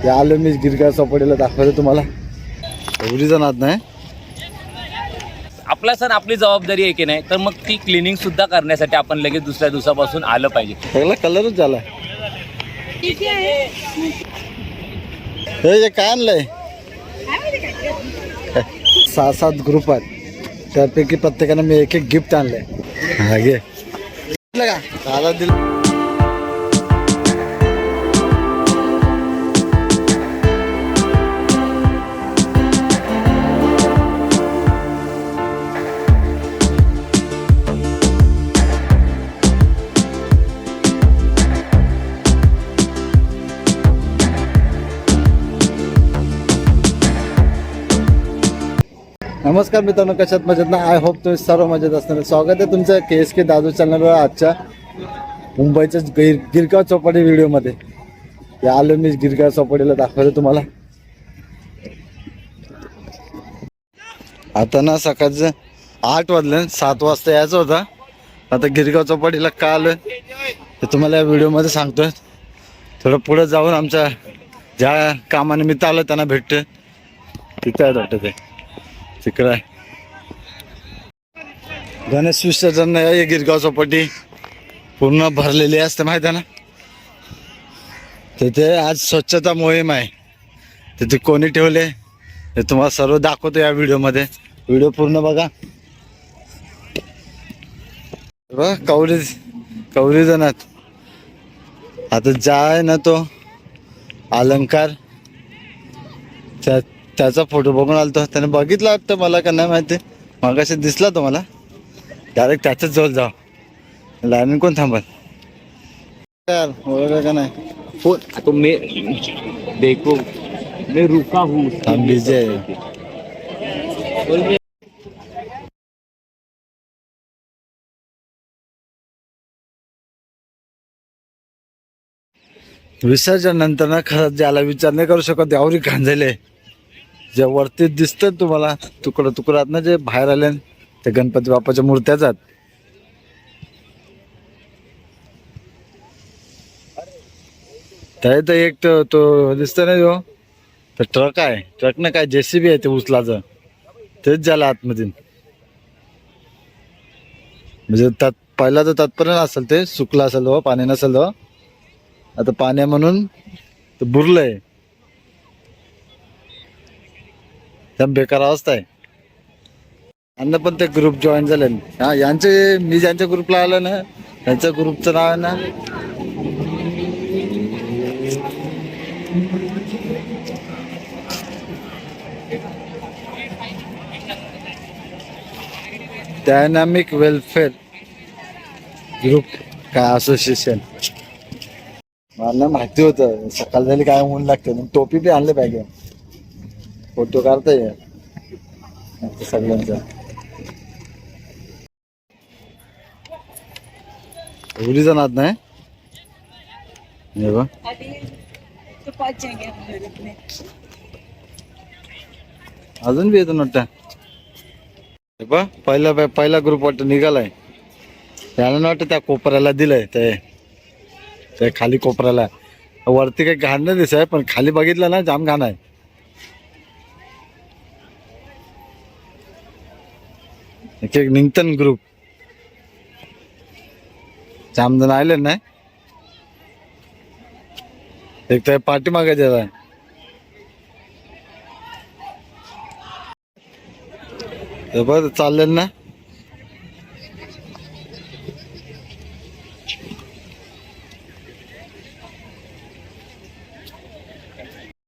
ते आलो मी गिरगाव चौपडीला दाखवलं तुम्हाला. एवढी जण आत नाही आपला सण आपली जबाबदारी आहे की नाही तर मग ती क्लिनिंग सुद्धा करण्यासाठी आपण लगेच दुसऱ्या दिवसापासून आलं पाहिजे. सगळा कलरच झाला. हे जे काय आणलंय? सहा सात ग्रुप आहेत. त्यापैकी प्रत्येकाने मी एक एक गिफ्ट आणलंय. हा घे. दिलं का दादा दिलं. नमस्कार मित्रांनो कशात मजेत ना? आय होप तुम्ही सर्व मजेत असणार. स्वागत आहे तुमचं के एस के दादू चॅनलवर आजच्या मुंबईच्या गिर गिरगाव चौपाटी व्हिडिओमध्ये या आलो मी गिरगाव चौपाटीला दाखवलं तुम्हाला. आता ना सकाळचं आठ वाजले सात वाजता यायचं होता. आता गिरगाव चौपाटीला का आलं ते तुम्हाला या व्हिडिओमध्ये सांगतोय. थोडं पुढं जाऊन आमच्या ज्या कामानिमित्त आलं त्यांना भेटतं तिथे आहे वाटतं ते. तिकडं आहे. गणेश विसर्जन आहे गिरगाव चौपाटी पूर्ण भरलेली असते माहिती आहे ना? तिथे आज स्वच्छता मोहीम आहे. तिथे कोणी ठेवले हे तुम्हाला सर्व दाखवतो या व्हिडिओमध्ये. व्हिडिओ पूर्ण बघा. बघा कवरी कवरी जणात आता जाय आहे ना तो अलंकार. त्यात त्याचा फोटो बघून आलतो. त्याने बघितला वाटतं मला का नाही माहिती. मगाशी दिसला तो मला. डायरेक्ट त्याच्याच जवळ जाव लाईन कोण थांबल? यार का नाही? फोन तो मे देखो मी रुका हूँ. हम बिजी विसर्जन नंतर ना खरंच ज्याला विचार नाही करू शकत एवढी गांजले जे वरती दिसतात तुम्हाला तुकडं तुकडं ना जे बाहेर आले ते गणपती बाप्पाच्या मूर्त्याच आहेत त्या तर एक तो तो दिसतो ना जो तर ट्रक आहे. ट्रक ना काय जेसीबी आहे ते उचलाचं तेच झालं आतमध्ये म्हणजे त्यात पहिला तर तात्पर्य असेल ते सुकलं असेल हो पाणी नसेल हो. आता पाण्या म्हणून ते बुरलंय. एकदम बेकार अवस्था आहे. यांना पण ते ग्रुप जॉईन झाले. हा यांचे मी ज्यांच्या ग्रुपला आलो ना त्यांच्या ग्रुपचं नाव आहे ना डायनामिक वेलफेअर ग्रुप काय असोसिएशन मला माहिती होतं सकाळ झाली काय ऊन लागतं मग टोपी बी आणले पाहिजे. फोटो काढता येईल सगळ्यांचा. एवढी जण नाही? हे अजून बी येतो नोटा हे बघ पहिला पहिला ग्रुप वाटतं निघालाय. त्याला ना वाटतं त्या कोपऱ्याला दिलंय ते. खाली कोपऱ्याला. वरती काही घाण नाही दिसाय पण खाली बघितलं ना जाम घाण आहे. एक एक निघतन ग्रुप जाम आले नाही एक तर पाठीमागे आहे हे बघ चाललेलं ना?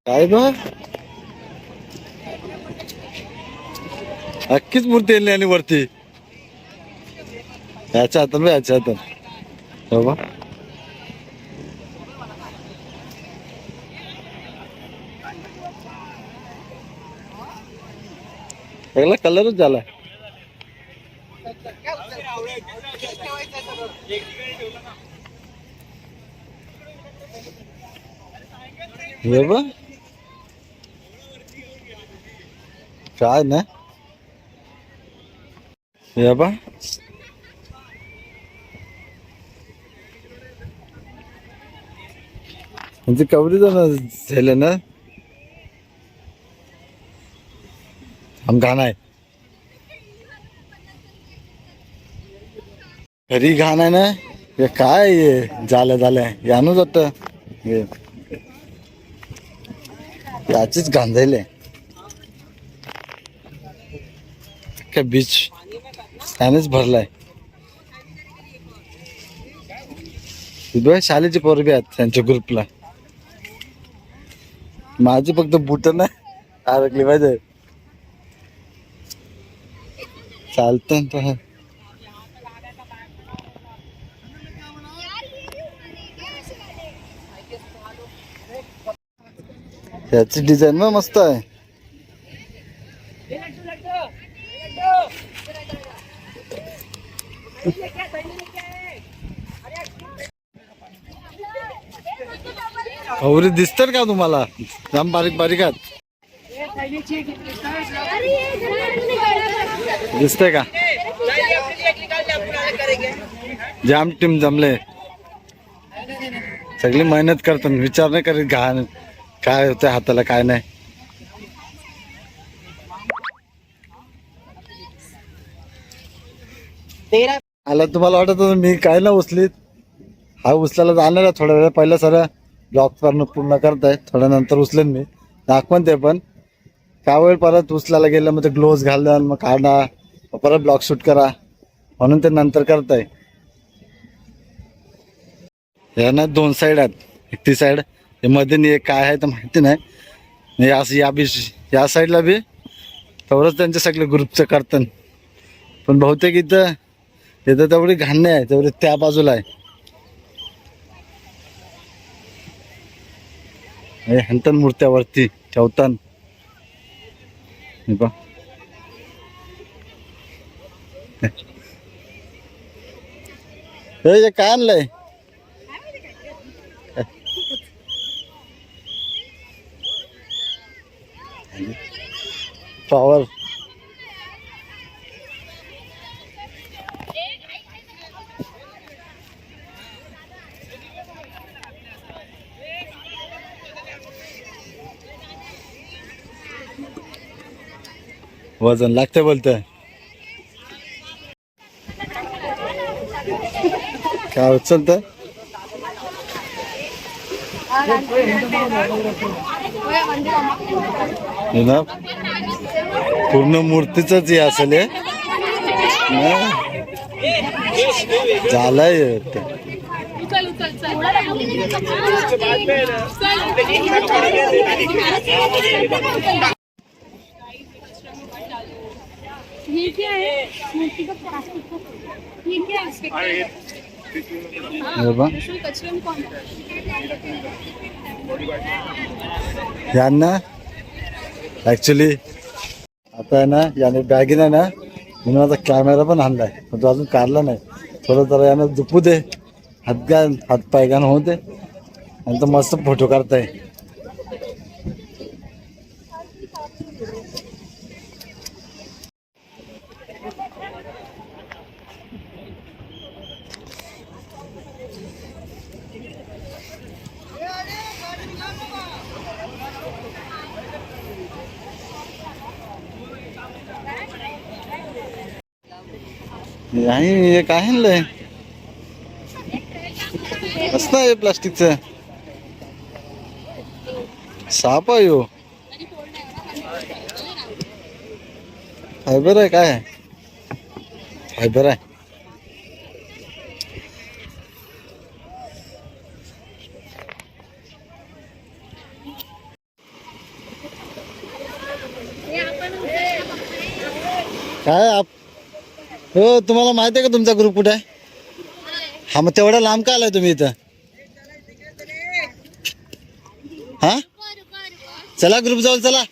काय बा अख्खीच मूर्ती आणली आणि वरती. याच्या हातात बा याच्या हातात हो बा. सगळा कलरच झाला काय ना? हे बा म्हणजे कवरी जण झाले ना? हम घाण आहे. घरी घाण आहे ना? हे काय हे? झालं झालंय यानू जात. हे. याचीच घाण झाले. काय बीच? त्यानेच भरलाय. शालेची शाळेची पोरं बी आहेत त्यांच्या ग्रुपला. माझी फक्त बुट ना अडकली पाहिजे चालत याची डिझाईन मग मस्त आहे. खवरी दिसतात का तुम्हाला? जाम बारीक बारीक आहेत. दिसते का? जाम टीम जमले. सगळी मेहनत करतात विचार नाही करीत घाण. काय होतं हाताला काय नाही. आला तुम्हाला वाटत होतं मी काय ना उचलीत? हा उचलायला जाणार थोड्या वेळा पहिला सर ब्लॉक करणं पूर्ण करताय. थोड्या नंतर उचलेन मी. दाखवून ते पण. काय वेळ परत उचलायला गेलं मग ते ग्लोव्ज घालून मग काढा मग परत ब्लॉक शूट करा. म्हणून ते नंतर करताय. या ना दोन साईड आहेत. एक ती साईडमध्ये नाही एक काय आहे तर माहिती नाही. असं या या बी या साईडला बी तेवढंच त्यांचे सगळे ग्रुपचं करतात पण बहुतेक इथं इथं तेवढी घाण नाही आहे. तेवढी त्या बाजूला आहे. हे हंतन मूर्त्यावरती ठेवतान. हे हे काय आणलंय? पॉवर. वजन लागते बोलतं काय उचलत ना पूर्ण मूर्तीच हे असेल हे. झालंय वाटतं. ये क्या है मूर्ति का प्लास्टिक का ये क्या है हे बघ. कचरे में कौन यांना ऍक्च्युली आता आहे ना याने बॅगीने ना मी माझा कॅमेरा पण आणलाय. पण तो अजून काढला नाही. थोडं जरा यानं दुपू दे. हात गा हात पाय होऊ दे. आणि तो मस्त फोटो काढताय. आणि हे काय आणलंय? मस्त आहे प्लास्टिकचं. साप आहे हो. फायबर आहे काय फायबर आहे. काय आप हो तुम्हाला माहिती आहे का तुमचा ग्रुप कुठे आहे? हा मग तेवढा लांब का आलाय तुम्ही इथं? हा? चला ग्रुप जाऊ चला.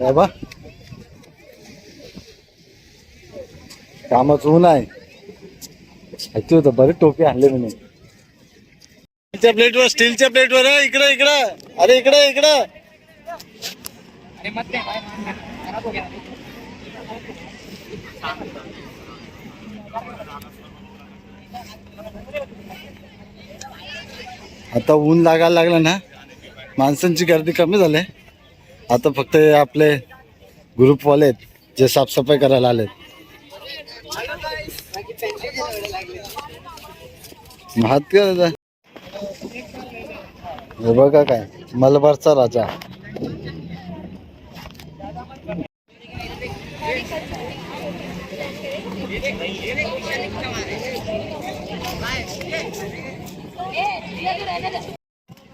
बाबा बा. कामच ऊन आहे. ऐकू होतं बरे टोपी आणले मी. स्टीलच्या प्लेटवर स्टीलच्या प्लेटवर इकडे इकडे. अरे इकडे इकडे. आता ऊन लागायला लागलं ना माणसांची गर्दी कमी झाली. आता फक्त हे आपले ग्रुपवाले आहेत जे साफसफाई करायला आलेत. हात करायचा हे बघा काय मलबारचा राजा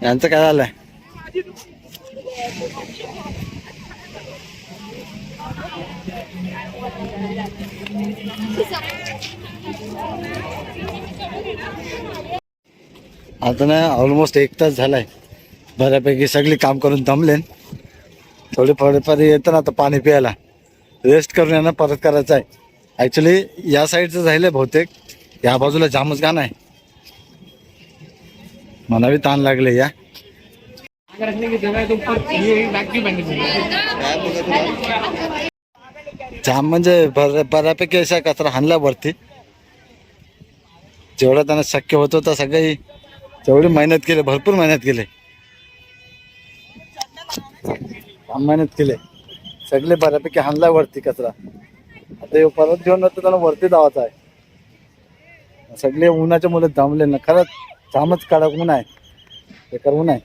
यांचं काय झालंय? आता ना ऑलमोस्ट एक तास झालाय. बऱ्यापैकी सगळी काम करून थांबलेन. थोडे थोडेफार येतं ना आता पाणी प्यायला. रेस्ट करून यांना परत करायचं आहे. ॲक्च्युली या साईडचं राहिलंय बहुतेक. या बाजूला जामच गाणं आहे. मनावी ताण लागले या. जाम म्हणजे बऱ्या- बऱ्यापैकी असा कचरा हाणला वरती जेवढा त्यांना शक्य होत होता सगळी तेवढी मेहनत केली भरपूर मेहनत केली. मेहनत केले. सगळे बऱ्यापैकी हाणला वरती कचरा. आता परत घेऊन जातो त्याला वरती धावायचा आहे. सगळे उन्हाच्या मुलं थांबले ना खरंच जामच कडक ऊन आहे. बेकार ऊन आहे.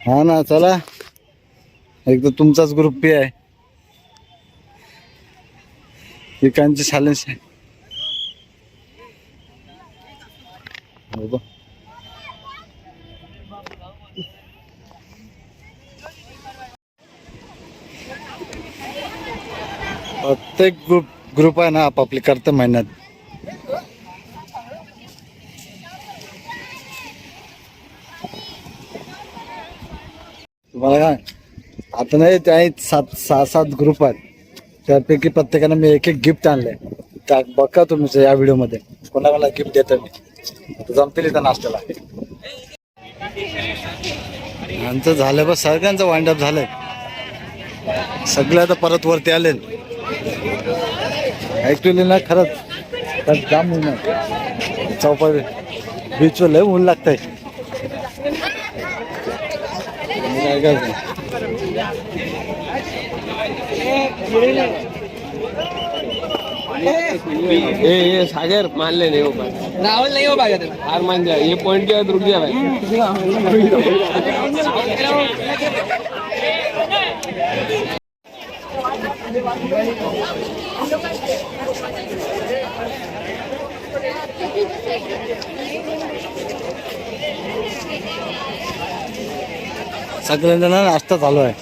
हा ना चला. एक तर तुमचाच ग्रुप पी आहे. एकांची चॅलेंज आहे. हो प्रत्येक ग्रुप ग्रुप आहे ना आपापली करते मेहनत. तुम्हाला काय आता नाही ते सात सहा सात ग्रुप आहेत. त्यापैकी प्रत्येकाने मी एक एक गिफ्ट आणले. त्या बघा तुम्ही या व्हिडिओमध्ये कोणाकोणाला गिफ्ट देतो मी. जमतील इथं नाश्त्याला. आमचं झालं बस सगळ्यांचं वाइंड अप झालंय. सगळे आता परत वरती आले ऍक्च्युली ना खरंच. त्यात जाम ऊन आहे. चौपाटी. बीचवर लय ऊन लागतंय. काय करायचं? ये ये सागर मान ले नहीं हो राहुल नहीं हो पाएगा हार मान जाए ये पॉइंट के बाद रुक गया सगळ्यांना ना नाश्ता चालू आहे.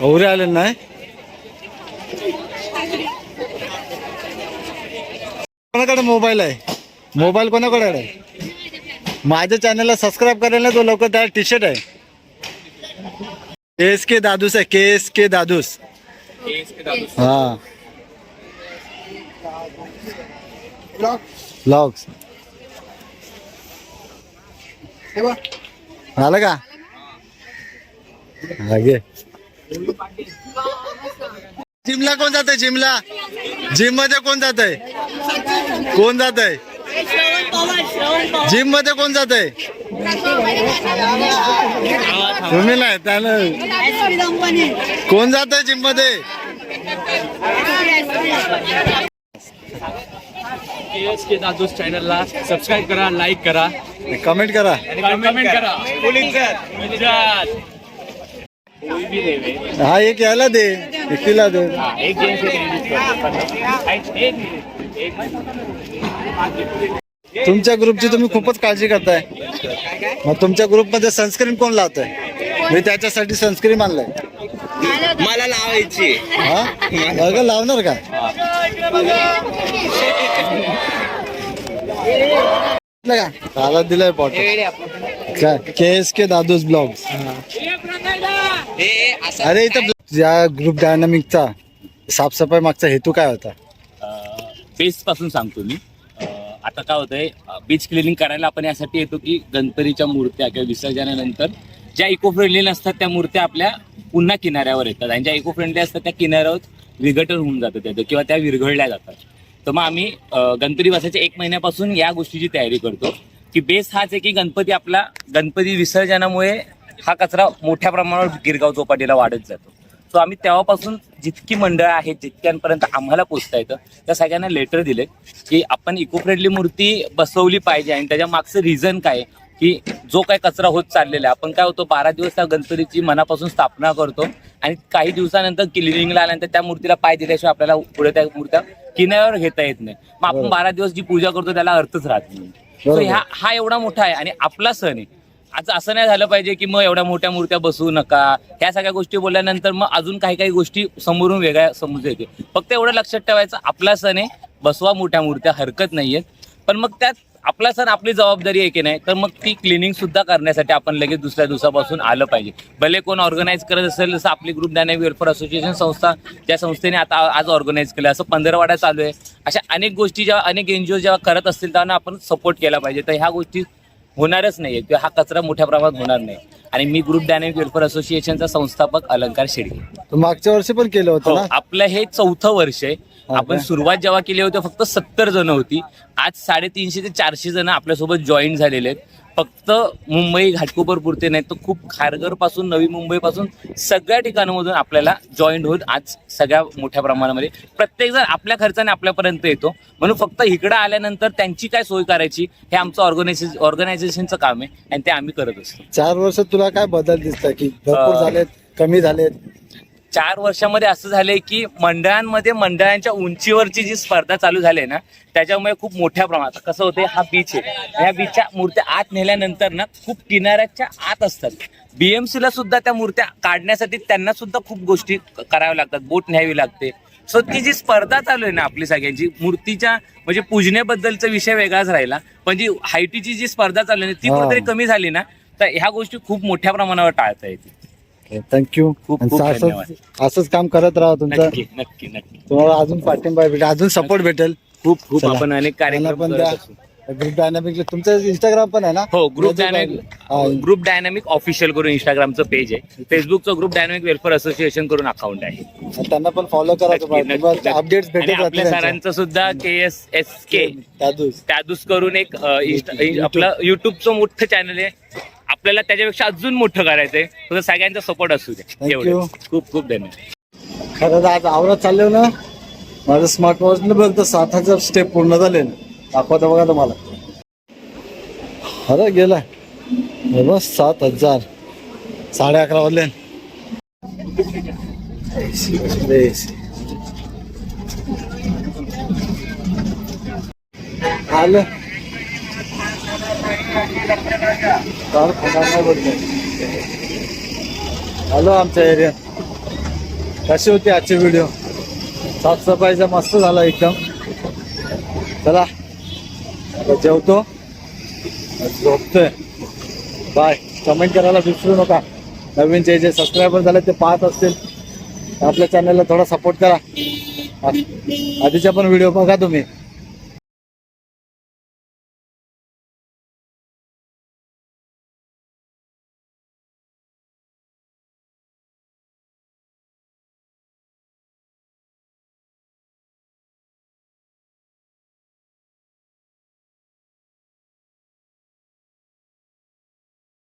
गौरी आले नाही? कोणाकडे मोबाईल आहे? मोबाईल कोणाकडे आहे? माझ्या चॅनलला सबस्क्राईब करायला तो लवकर त्या टी शर्ट आहे. एस के दादूस आहे के एस के दादूस। हा। ब्लॉग्स झालं का लागे जिमला कोण जात आहे जिमला? जिममध्ये कोण जात आहे कोण जात आहे जिममध्ये कोण जात आहे तुम्ही नाही त्यानं कोण जात आहे जिममध्ये के दादूस चॅनलला सबस्क्राईब करा. लाईक करा. कमेंट करा. कमेंट करा हा एक यायला दे एकटीला दे. एक एक तुमच्या ग्रुपची तुम्ही खूपच काळजी करताय. मग तुमच्या ग्रुपमध्ये सनस्क्रीन कोण लावतंय? मी त्याच्यासाठी सनस्क्रीन आणलंय. मला लावायची. हा? लावणार का? दिलं का त्याला दिलंय बॉटल काय? के एस के दादूस ब्लॉग अरे इथं या ग्रुप डायनामिकचा साफसफाई मागचा हेतू काय होता? बेस पासून सांगतो मी. आता काय होतंय बीच क्लिनिंग करायला आपण यासाठी येतो की गणपतीच्या मूर्त्या किंवा विसर्जनानंतर ज्या इको फ्रेंडली नसतात त्या मूर्त्या आपल्या पुन्हा किनाऱ्यावर येतात. आणि ज्या इको फ्रेंडली असतात त्या किनाऱ्यावर विघटन होऊन जातं त्याचं किंवा त्या विरघळल्या जातात. तर मग आम्ही गणपतीवासाच्या गणपती बसायच्या एक महिन्यापासून या गोष्टीची तयारी करतो की बेस हाच आहे की गणपती आपला गणपती विसर्जनामुळे हा कचरा मोठ्या प्रमाणावर गिरगाव चौपाटीला वाढत जातो. सो आम्ही तेव्हापासून जितकी मंडळं आहेत जितक्यांपर्यंत आम्हाला पोचता येतं त्या सगळ्यांना लेटर दिले की आपण इको फ्रेंडली मूर्ती बसवली पाहिजे आणि त्याच्या मागचं रिझन काय की जो काय कचरा होत चाललेला आहे आपण काय होतो बारा दिवस त्या गणपतीची मनापासून स्थापना करतो आणि काही दिवसानंतर क्लिनिंगला आल्यानंतर त्या मूर्तीला पाय दिल्याशिवाय आपल्याला पुढे त्या मूर्त्या किनाऱ्यावर घेता येत नाही मग आपण. बारा दिवस जी पूजा करतो त्याला अर्थच राहत नाही. ह्या हा एवढा मोठा आहे आणि आपला सण आहे आज असं नाही झालं पाहिजे की मग एवढ्या मोठ्या मूर्त्या बसवू नका. ह्या सगळ्या गोष्टी बोलल्यानंतर मग अजून काही काही गोष्टी समोरून वेगळ्या समजून येते. फक्त एवढं लक्षात ठेवायचं आपला सण आहे बसवा मोठ्या मूर्त्या हरकत नाहीये. पण मग त्यात आपला सण आपली जबाबदारी आहे की नाही तर मग ती क्लिनिंग सुद्धा करण्यासाठी आपण लगेच दुसऱ्या दिवसापासून आलं पाहिजे. भले कोण ऑर्गनाईज करत असेल जसं आपली ग्रुप डायनॅमिक वेलफेअर असोसिएशन संस्था ज्या संस्थेने आता आज ऑर्गनाईज केलं असं पंधरवाडा चालू आहे. अशा अनेक गोष्टी जेव्हा अनेक एनजीओ जेव्हा करत असतील त्यांना आपण सपोर्ट केला पाहिजे. तर ह्या गोष्टी होणारच नाही किंवा हा कचरा मोठ्या प्रमाणात होणार नाही. आणि मी ग्रुप डायनॅमिक वेलफेअर असोसिएशनचा संस्थापक अलंकार शेडगे मागच्या वर्षी पण केलं होतं हो ना? आपलं हे चौथं वर्ष आहे. आपण? सुरुवात जेव्हा केली होती फक्त सत्तर जण होती. आज साडेतीनशे ते चारशे जण आपल्यासोबत जॉईन झालेले आहेत. फक्त मुंबई घाटकोपर पुरते नाही तर खूप खारघरपासून नवी मुंबई पासून सगळ्या ठिकाणामधून आपल्याला जॉईन होत आज सगळ्या मोठ्या प्रमाणामध्ये. प्रत्येक जण आपल्या खर्चाने आपल्यापर्यंत येतो. म्हणून फक्त इकडं आल्यानंतर त्यांची काय सोय करायची हे आमचं ऑर्गनायझेशन ऑर्गनायझेशनचं काम आहे आणि ते आम्ही करत असतो. चार वर्ष तुला काय बदल दिसतात की? भरपूर अं, झालेत कमी झालेत? चार वर्षामध्ये असं झालंय की मंडळांमध्ये मंडळांच्या उंचीवरची जी स्पर्धा चालू झाली आहे ना त्याच्यामुळे खूप मोठ्या प्रमाणात कसं होते हा बीच आहे. या बीचच्या मूर्त्या आत नेल्यानंतर ना खूप किनाऱ्याच्या आत असतात. बीएमसी ला सुद्धा त्या मूर्त्या काढण्यासाठी त्यांना सुद्धा खूप गोष्टी कराव्या लागतात बोट न्यावी लागते. सो ती जी स्पर्धा चालू आहे ना आपली सगळ्यांची मूर्तीच्या म्हणजे पूजनेबद्दलचा विषय वेगळाच राहिला पण जी हायटीची जी स्पर्धा चालू आहे ना, ती. कुठेतरी कमी झाली ना तर ह्या गोष्टी खूप मोठ्या प्रमाणावर टाळता येतील. थँक्यू खूप खूप असंच असंच काम करत राहा तुमचं. नक्की नक्की नक्की. तुम्हाला अजून पाठिंबा भेटेल. अजून सपोर्ट भेटेल. खूप खूप चला. आपण अनेक त्यांना कार्यक्रम पण करत द्या. ग्रुप डायनामिक तुमचं इंस्टाग्राम पण आहे ना? हो group dynamic group dynamic official करून इंस्टाग्रामचं पेज आहे. फेसबुकचं ग्रुप डायनामिक वेलफेअर असोसिएशन करून अकाउंट आहे. त्यांना पण फॉलो करा नक्की, तुम्हाला. नक्की, तुम्हाला नक्की. अपडेट्स आणि भेटत आपल्या राहतील सरांचं सुद्धा के एस एस के त्यादूस. त्यादूस करून एक अ, इंस्टा- इ- आपलं युट्यूबचं मोठं चॅनल आहे. आपल्याला त्याच्यापेक्षा अजून मोठं करायचंय. तर सगळ्यांचा सपोर्ट असू दे. Thank एवढं you. खूप खूप धन्यवाद. खरं तर आज आवरात चाललो ना? माझं स्मार्ट वॉचने बघतो सात हजार स्टेप पूर्ण झाले. दाखवतो बघा तुम्हाला. अरे गेला हे सात हजार. साडे अकरा वाजले. आलं. कार फटाफट बोलतोय. आलो आमच्या एरियात कशी होती आजची व्हिडिओ साफसफाईचा मस्त झाला एकदम. चला आता जेवतो. झोपतोय. बाय कमेंट करायला विसरू नका. नवीन जे जे सबस्क्रायबर झाले ते पाहत असतील आपल्या चॅनलला थोडा सपोर्ट करा. आधीच्या पण व्हिडिओ बघा तुम्ही.